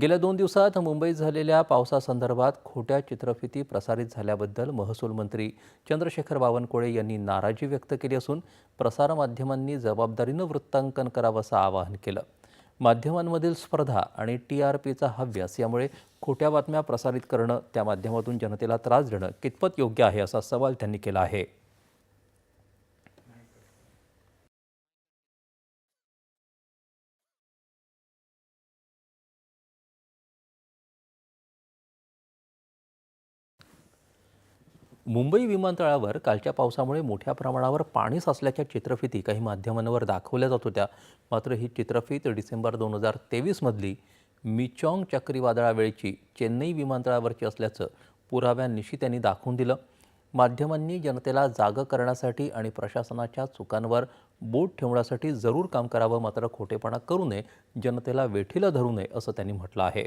गेल्या दोन दिवसात मुंबईत झालेल्या पावसासंदर्भात खोट्या चित्रफिती प्रसारित झाल्याबद्दल महसूल मंत्री चंद्रशेखर बावनकुळे यांनी नाराजी व्यक्त केली असून प्रसारमाध्यमांनी जबाबदारीनं वृत्तांकन करावं असं आवाहन केलं. माध्यमांमधील स्पर्धा आणि टी आर पीचा हव्यास यामुळे खोट्या बातम्या प्रसारित करणं त्या माध्यमातून जनतेला त्रास देणं कितपत योग्य आहे असा सवाल त्यांनी केला आहे. मुंबई विमानतळावर कालच्या पावसामुळे मोठ्या प्रमाणावर पाणी साचल्याच्या चित्रफिती काही माध्यमांवर दाखवल्या जात होत्या. मात्र ही चित्रफित डिसेंबर दोन हजार तेवीसमधली मिचॉंग चक्रीवादळावेळची चेन्नई विमानतळावरची असल्याचं पुराव्यांनिशी त्यांनी दाखवून दिलं. माध्यमांनी जनतेला जागं करण्यासाठी आणि प्रशासनाच्या चुकांवर बोट ठेवण्यासाठी जरूर काम करावं मात्र खोटेपणा करू नये जनतेला वेठीला धरू नये असं त्यांनी म्हटलं आहे.